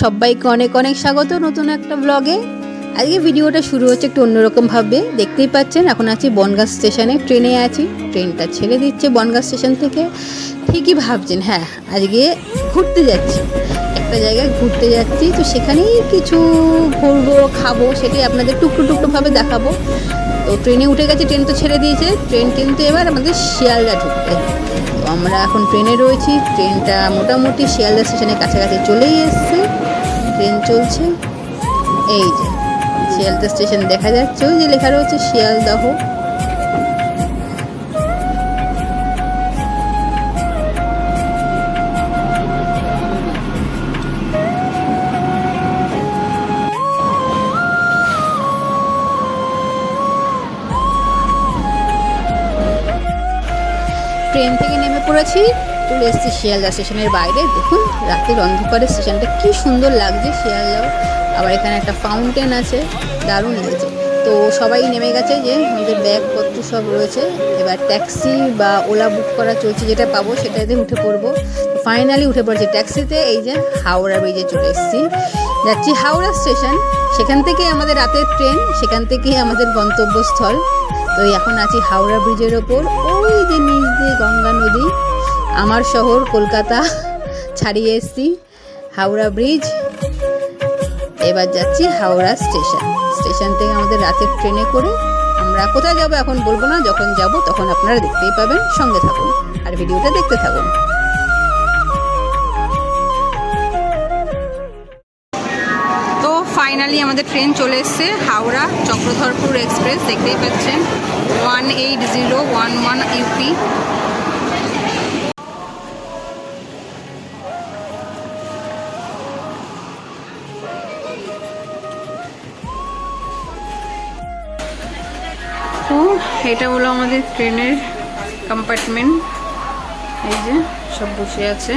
সবাইকে অনেক অনেক স্বাগত নতুন একটা ব্লগে আজকে ভিডিওটা শুরু হচ্ছে একটু অন্যরকমভাবে। দেখতেই পাচ্ছেন, এখন আছি বনগাঁ স্টেশনে, ট্রেনে আছি। ট্রেনটা ছেড়ে দিচ্ছে বনগাঁ স্টেশন থেকে। ঠিকই ভাবছেন হ্যাঁ আজকে ঘুরতে যাচ্ছি। একটা জায়গায় ঘুরতে যাচ্ছি। তো সেখানেই কিছু ঘুরবো খাব, সেটাই আপনাদের টুকরো টুকরোভাবে দেখাবো। তো ট্রেনে উঠে গেছে, ট্রেন তো ছেড়ে দিয়েছে। ট্রেন কিন্তু এবার আমাদের শিয়ালদা ঢুকবে। তো আমরা এখন ট্রেনে রয়েছি। ট্রেনটা মোটামুটি শিয়ালদা স্টেশনের কাছাকাছি চলেই এসছে। ট্রেন চলছে। এই যে, শিয়ালদা স্টেশন দেখা যাচ্ছে। ওই যে লেখা রয়েছে, শিয়ালদাহ। পড়েছি চলে এসেছি শিয়ালদা স্টেশনের বাইরে। দেখুন, রাতের অন্ধকারে স্টেশনটা কি সুন্দর লাগছে শিয়ালদাও। আবার এখানে একটা ফাউন্টেন আছে, দারুণ লেগেছে। তো সবাই নেমে গেছে যে, আমাদের ব্যাগপত্র সব রয়েছে। এবার ট্যাক্সি বা ওলা বুক করা চলছে, যেটা পাবো সেটা সেটাতে উঠে পড়ব। ফাইনালি উঠে পড়েছি ট্যাক্সিতে, এই যে হাওড়া ব্রিজে চলে এসেছি। যাচ্ছি হাওড়া স্টেশন, সেখান থেকে আমাদের রাতের ট্রেন, সেখান থেকেই আমাদের গন্তব্যস্থল। তো এখন আছি হাওড়া ব্রিজের ওপর, ওই যে নিচ দিয়ে গঙ্গা নদী। আমার শহর কলকাতা ছাড়িয়ে এসছি, হাওড়া ব্রিজ। এবার যাচ্ছি হাওড়া স্টেশন। স্টেশন থেকে আমাদের রাতের ট্রেনে করে আমরা কোথায় যাব এখন বলব না, যখন যাব তখন আপনারা দেখতেই পাবেন, সঙ্গে থাকুন আর ভিডিওটা দেখতে থাকুন। তো ফাইনালি আমাদের ট্রেন চলে এসছে হাওড়া চক্রধরপুর এক্সপ্রেস, দেখতেই পাচ্ছেন। One eight zero one one UP এটা হলো আমাদের ট্রেনের কম্পার্টমেন্ট এই যে সব বসে আছে।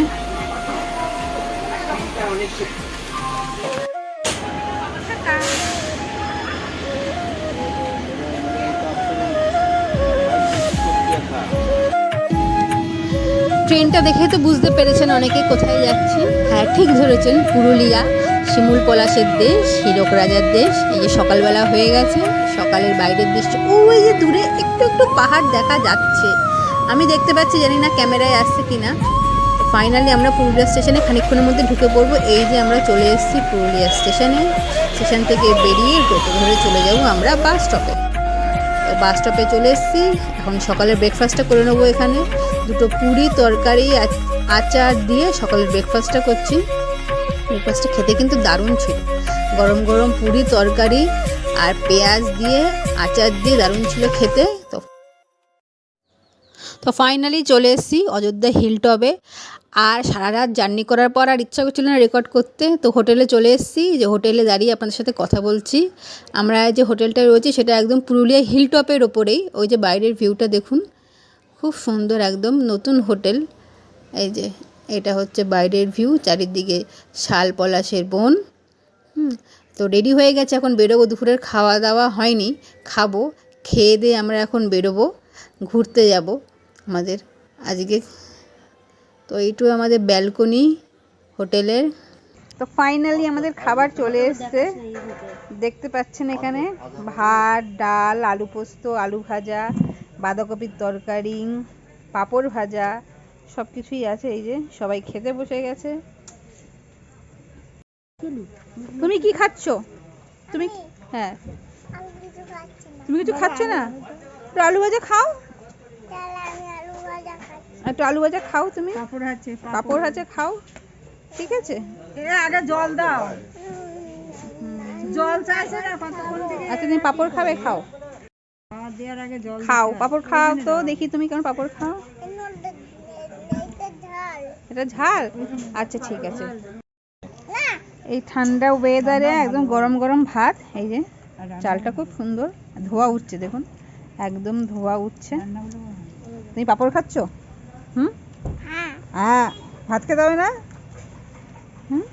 ট্রেনটা দেখে তো বুঝতে পেরেছেন অনেকে কোথায় যাচ্ছি। হ্যাঁ ঠিক ধরেছেন, পুরুলিয়া শিমুল পলাশের দেশ হীরক রাজার দেশ, এই যে সকালবেলা হয়ে গেছে, সকালের বাইরের দৃশ্য। ওই যে দূরে একটু একটু পাহাড় দেখা যাচ্ছে। আমি দেখতে পাচ্ছি জানি না ক্যামেরায় আসছে কিনা। ফাইনালি আমরা পুরুলিয়া স্টেশনে খানিকক্ষণের মধ্যে ঢুকে পড়ব। এই যে আমরা চলে এসেছি পুরুলিয়া স্টেশনে। স্টেশন থেকে বেরিয়ে টোটো ধরে চলে যাব আমরা বাস স্টপে। বাস স্টপে চলে এসেছি। এখন সকালের ব্রেকফাস্টটা করে নেব এখানে। দুটো পুরি, তরকারি আচার দিয়ে সকালের ব্রেকফাস্টটা করছি। ব্রেকফাস্টটা খেতে কিন্তু দারুণ ছিল। গরম গরম পুরি, তরকারি আর পেঁয়াজ দিয়ে, আচার দিয়ে দারুণ ছিল খেতে। তো তো ফাইনালি চলে এসেছি অযোধ্যা হিল টবে আর সারা রাত জার্নি করার পর আর ইচ্ছা করছিল না রেকর্ড করতে। তো হোটেলে চলে এসেছি। যে হোটেলে দাঁড়িয়ে আপনাদের সাথে কথা বলছি। আমরা যে হোটেলটা রয়েছে, সেটা একদম পুরুলিয়া হিল টপের ওপরেই। ওই যে বাইরের ভিউটা দেখুন। খুব সুন্দর একদম নতুন হোটেল। এই যে এটা হচ্ছে বাইরের ভিউ চারিদিকে শাল পলাশের বন। তো রেডি হয়ে গেছে। এখন বেরোবো। দুপুরের খাওয়া দাওয়া হয়নি। খাব। খেয়ে দিয়ে আমরা এখন বেরোবো। ঘুরতে যাব আমাদের। আজকে তো এইটু আমাদের ব্যালকনি হোটেলের। তো ফাইনালি আমাদের খাবার চলে এসছে। দেখতে পাচ্ছেন এখানে ভাত ডাল আলু পোস্ত আলু ভাজা বাঁধাকপির তরকারি পাঁপড় ভাজা সব কিছুই আছে। এই যে সবাই খেতে বসে গেছে। তুমি কি খাচ্ছ? তুমি হ্যাঁ। আমি কিছু খাচ্ছি না? তুমি কিছু খাচ্ছ না আলু ভাজা খাও তাহলে আমি আলু ভাজা খাচ্ছি একটু আলু ভাজা খাও তুমি। পাপড় আছে পাঁপড়। ভাজা খাও। ঠিক আছে? এ আগে জল দাও। জল চাইছে না কতক্ষণ থেকে আচ্ছা তুমি পাঁপড় খাবে খাও। দেওয়ার আগে জল খাও। পাঁপড় খাও তো দেখি তুমি কেমন পাপড় খাও। এটা ঝাল? আচ্ছা ঠিক আছে। এই ঠান্ডা ওয়েদারে একদম গরম গরম ভাত এই যে চালটা খুব সুন্দর। ধোয়া উঠছে দেখুন। একদম ধোয়া উঠছে। তুমি পাঁপড় খাচ্ছ? হুম? হ্যাঁ। ভাত খেতে হবে না? হুম?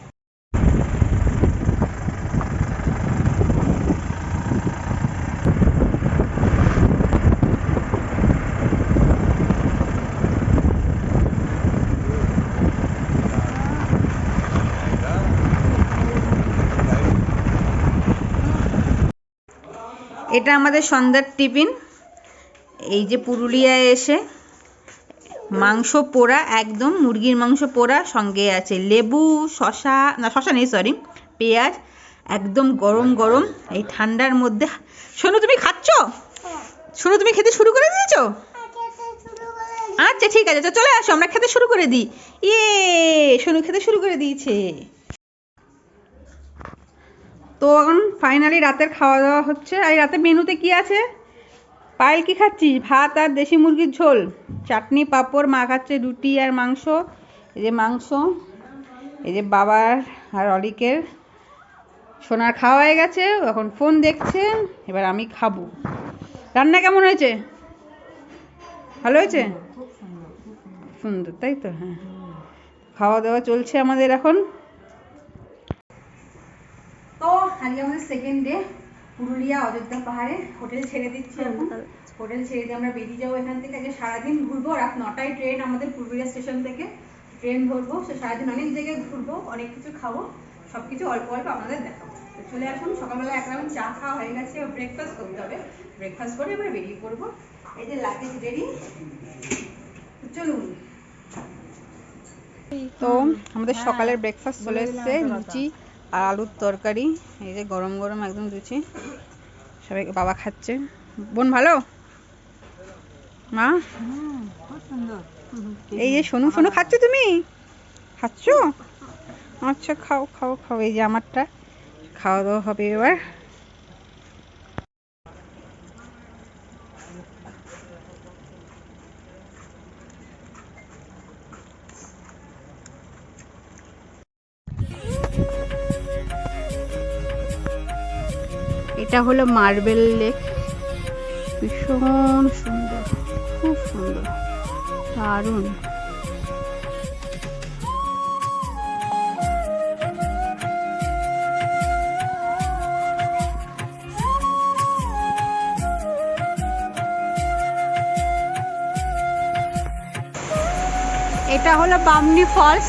এটা আমাদের সন্ধ্যার টিফিন। এই যে পুরুলিয়ায় এসে মাংস পোড়া, একদম মুরগির মাংস পোড়া, সঙ্গে আছে লেবু শশা না শশা নেই সরি পেঁয়াজ, একদম গরম গরম, এই ঠান্ডার মধ্যে। শোনো তুমি খাচ্ছ? শোনো তুমি খেতে শুরু করে দিয়েছ? আচ্ছা ঠিক আছে চলে আসো, আমরা খেতে শুরু করে দিই। ইয়ে সোনু খেতে শুরু করে দিয়েছে। তো এখন ফাইনালি রাতের খাওয়া দাওয়া হচ্ছে। আর রাতের মেনুতে কি আছে? পায়েল কি খাচ্ছিস? ভাত আর দেশি মুরগির ঝোল। চাটনি, পাঁপড়, মা খাচ্ছে রুটি আর মাংস। এই যে মাংস, এই যে বাবার আর অলিকের। সোনার খাওয়া হয়ে গেছে, এখন ফোন দেখছে, এবার আমি খাব। রান্না কেমন হয়েছে? ভালো হয়েছে? সুন্দর, তাই তো? হ্যাঁ। খাওয়া দাওয়া চলছে আমাদের এখন। তো, আজকে আমাদের সেকেন্ড ডে পুরুলিয়া অযোধ্যা পাহাড়ে হোটেল ছেড়ে দিচ্ছি এখন হোটেল ছেড়ে দিয়ে আমরা বেরিয়ে যাব এখান থেকে। আজকে সারাদিন ঘুরবো রাত নটায় ট্রেন আমাদের পুরুলিয়া স্টেশন থেকে। ট্রেন ধরবো সে সারাদিন অনেক জায়গায় ঘুরবো অনেক কিছু খাব সব কিছু অল্প অল্প আপনাদের দেখাবো। তো চলে আসুন সকালবেলা এক রাউন্ড চা খাওয়া হয়ে গেছে ব্রেকফাস্ট করতে হবে। ব্রেকফাস্ট করে এবার বেরিয়ে পড়ব। এই যে লাগেজ রেডি চলুন। তো আমাদের সকালের ব্রেকফাস্ট চলে এসছে লুচি আর আলুর তরকারি, এই যে গরম গরম একদম দিচ্ছি সবাই বাবা খাচ্ছে। বোন ভালো? মা? এই যে শোনো শোনো খাচ্ছ তুমি? খাচ্ছ? আচ্ছা খাও খাও খাও, এই যে আমারটা। খাওয়া দাওয়া হবে এবার। এটা হলো মার্বেল লেক। ভীষণ সুন্দর খুব সুন্দর দারুণ। এটা হলো বামনি ফলস।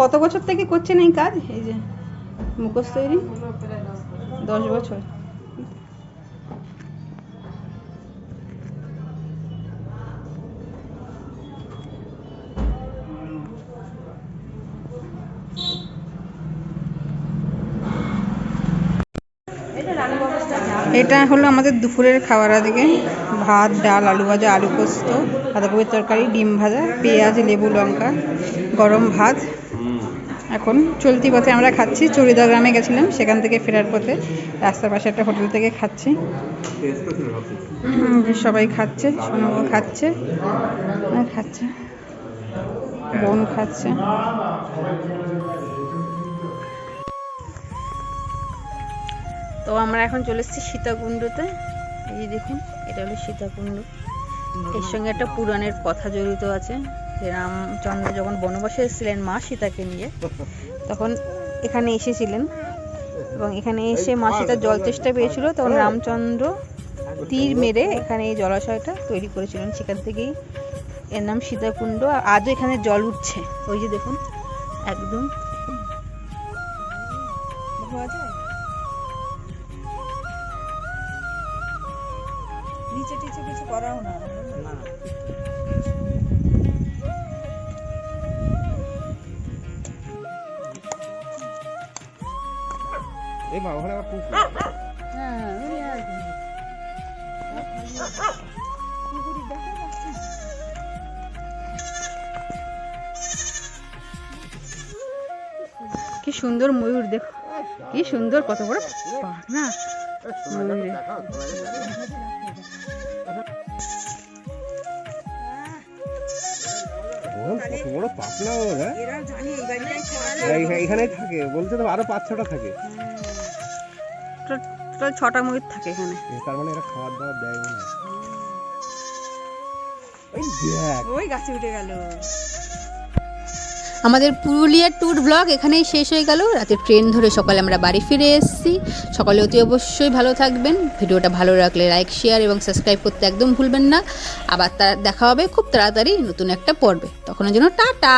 কত বছর থেকে করছেন এই কাজ? এই যে মুখোশ তৈরি? দশ বছর। এটা হলো আমাদের দুপুরের খাবার আজকে ভাত, ডাল, আলু ভাজা, আলু পোস্ত বাঁধাকপির তরকারি, ডিম ভাজা, পেঁয়াজ, লেবু, লঙ্কা, গরম ভাত। এখন চলতি পথে আমরা খাচ্ছি। চড়িদা গ্রামে গেছিলাম, সেখান থেকে ফেরার পথে রাস্তার পাশে একটা হোটেল থেকে খাচ্ছি। সবাই খাচ্ছে সোনাবু খাচ্ছে খাচ্ছে। বোন খাচ্ছে। তো আমরা এখন চলে এসেছি সীতাকুণ্ডতে। এই দেখুন, এটা হলো সীতাকুণ্ড। এর সঙ্গে একটা পুরাণের কথা জড়িত আছে। রামচন্দ্র যখন বনবাসে এসেছিলেন মা সীতাকে নিয়ে, তখন এখানে এসেছিলেন এবং এখানে এসে মা সীতার জল চেষ্টা পেয়েছিল, তখন রামচন্দ্র তীর মেরে এখানে এই জলাশয়টা তৈরি করেছিলেন। সেখান থেকেই এর নাম সীতাকুণ্ড। আর আজও এখানে জল উঠছে। ওই যে দেখুন, একদম। নিচে টিচে কিছু করাও না। এই মা ওখানে হ্যাঁ ওই আর কি। কি সুন্দর ময়ূর দেখো। কি সুন্দর কত বড় ময়ূরের বোন, কত বড় পাতলা ওর হ্যাঁ? এখানেই থাকে বলছে তো আরও পাঁচ ছটা থাকে। টোটাল ছটা ময়ূর থাকে এখানে। তার মানে এরা খাবার দাবার দেয় মনে ওই দেখ। ওই গাছে উঠে গেল। আমাদের পুরুলিয়ার ট্যুর ব্লগ এখানেই শেষ হয়ে গেল। রাতে ট্রেন ধরে সকালে আমরা বাড়ি ফিরে এসেছি। সকালে অতি অবশ্যই ভালো থাকবেন। ভিডিওটা ভালো রাখলে লাইক শেয়ার এবং সাবস্ক্রাইব করতে একদম ভুলবেন না। আবার তার দেখা হবে খুব তাড়াতাড়ি নতুন একটা পর্বে। তখনের জন্য টাটা!